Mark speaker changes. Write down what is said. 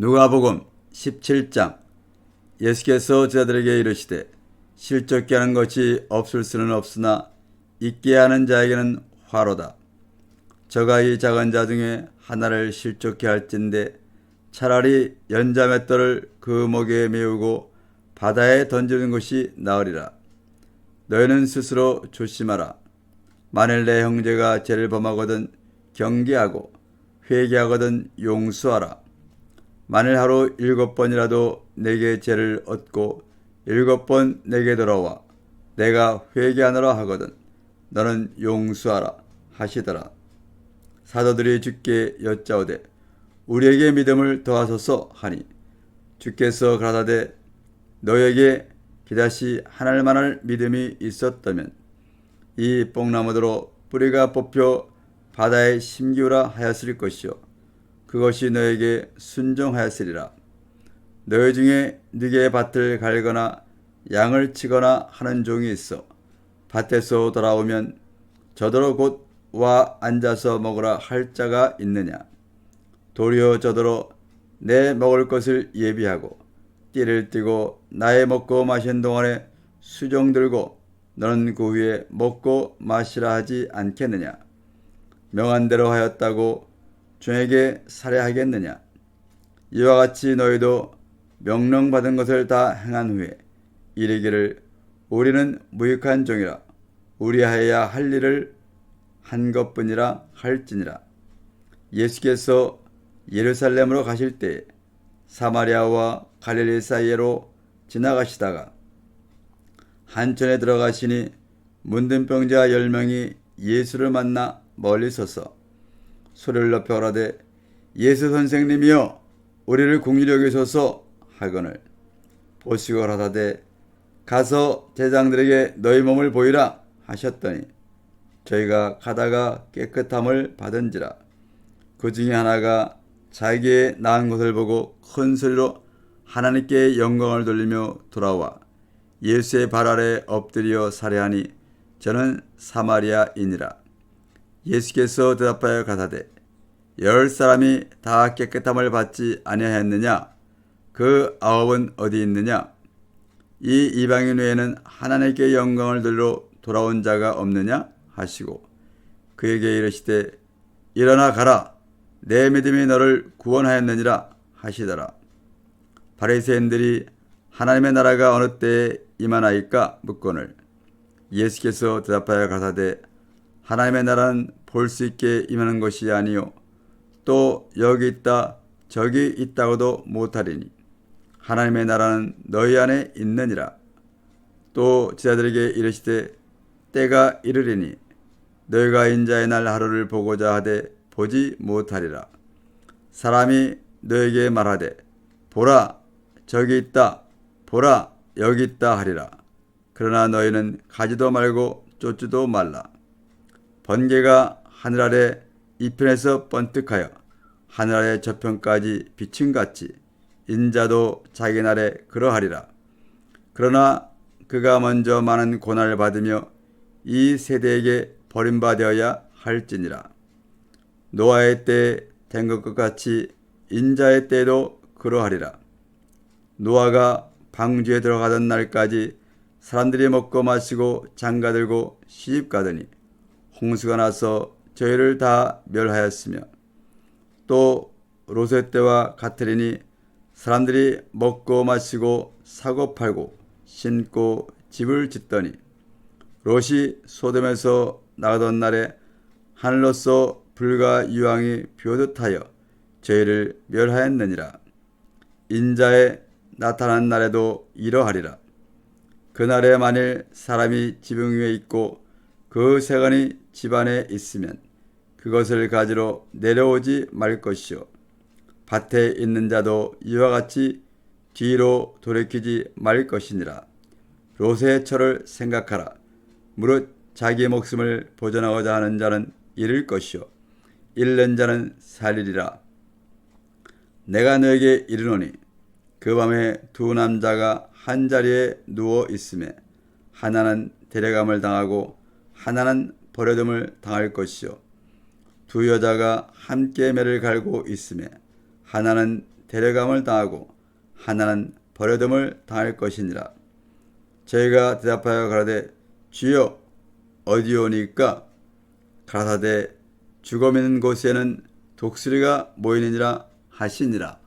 Speaker 1: 누가복음 17장 예수께서 제자들에게 이르시되 실족게 하는 것이 없을 수는 없으나 있게 하는 자에게는 화로다. 저가 이 작은 자 중에 하나를 실족케 할진데 차라리 연자 맷돌을 그 목에 메우고 바다에 던지는 것이 나으리라. 너희는 스스로 조심하라. 만일 내 형제가 죄를 범하거든 경계하고 회개하거든 용서하라. 만일 하루 일곱 번이라도 내게 죄를 얻고 일곱 번 내게 돌아와 내가 회개하노라 하거든 너는 용서하라 하시더라. 사도들이 주께 여짜오되 우리에게 믿음을 더하소서 하니 주께서 가라사대 너에게 기다시 하늘 만할 믿음이 있었다면 이 뽕나무대로 뿌리가 뽑혀 바다에 심기우라 하였을 것이요 그것이 너에게 순종하였으리라. 너희 중에 네게 밭을 갈거나 양을 치거나 하는 종이 있어 밭에서 돌아오면 저더러 곧 와 앉아서 먹으라 할 자가 있느냐? 도리어 저더러 내 먹을 것을 예비하고 띠를 띠고 나의 먹고 마신 동안에 수종 들고 너는 그 후에 먹고 마시라 하지 않겠느냐? 명한 대로 하였다고 종에게 살해하겠느냐? 이와 같이 너희도 명령받은 것을 다 행한 후에 이르기를 우리는 무익한 종이라. 우리하여야 할 일을 한 것뿐이라 할지니라. 예수께서 예루살렘으로 가실 때 사마리아와 갈릴리 사이로 지나가시다가 한천에 들어가시니 문둥병자 열 명이 예수를 만나 멀리 서서 소리를 높여 오라되 예수 선생님이여 우리를 궁휼히 여기소서 하거늘 보시고 하다되 가서 제장들에게 너희 몸을 보이라 하셨더니 저희가 가다가 깨끗함을 받은지라. 그 중에 하나가 자기의 나은 것을 보고 큰 소리로 하나님께 영광을 돌리며 돌아와 예수의 발 아래 엎드려 살해하니 저는 사마리아인이라 예수께서 대답하여 가사대 열 사람이 다 깨끗함을 받지 아니하였느냐? 그 아홉은 어디 있느냐? 이 이방인 외에는 하나님께 영광을 들러 돌아온 자가 없느냐? 하시고 그에게 이르시되 일어나 가라. 내 믿음이 너를 구원하였느니라. 하시더라. 바리새인들이 하나님의 나라가 어느 때에 임하나이까? 묻거늘 예수께서 대답하여 가사대 하나님의 나라는 볼 수 있게 임하는 것이 아니요 또 여기 있다 저기 있다고도 못하리니 하나님의 나라는 너희 안에 있느니라. 또 제자들에게 이르시되 때가 이르리니 너희가 인자의 날 하루를 보고자 하되 보지 못하리라. 사람이 너에게 말하되 보라 저기 있다 보라 여기 있다 하리라. 그러나 너희는 가지도 말고 쫓지도 말라 번개가 하늘 아래 이편에서 번뜩하여 하늘 아래 저편까지 비침같이 인자도 자기 날에 그러하리라. 그러나 그가 먼저 많은 고난을 받으며 이 세대에게 버림받아야 할지니라. 노아의 때된 것과 같이 인자의 때도 그러하리라. 노아가 방주에 들어가던 날까지 사람들이 먹고 마시고 장가들고 시집가더니 홍수가 나서 저희를 다 멸하였으며 또 로세 때와 같으리니 사람들이 먹고 마시고 사고 팔고 신고 집을 짓더니 롯이 소돔에서 나가던 날에 하늘로서 불과 유황이 비오듯하여 저희를 멸하였느니라. 인자에 나타난 날에도 이러하리라. 그날에 만일 사람이 지붕 위에 있고 그 세간이 집안에 있으면 그것을 가지러 내려오지 말 것이요. 밭에 있는 자도 이와 같이 뒤로 돌이키지 말 것이니라. 롯의 철을 생각하라. 무릇 자기 목숨을 보존하고자 하는 자는 잃을 것이요. 잃는 자는 살리리라. 내가 너에게 이르노니 그 밤에 두 남자가 한 자리에 누워 있음에 하나는 데려감을 당하고 하나는 버려둠을 당할 것이요 두 여자가 함께 매를 갈고 있음에 하나는 데려감을 당하고 하나는 버려둠을 당할 것이니라. 저희가 대답하여 가라되 주여 어디 오니까 가라사대 죽어 있는 곳에는 독수리가 모이느니라 하시니라.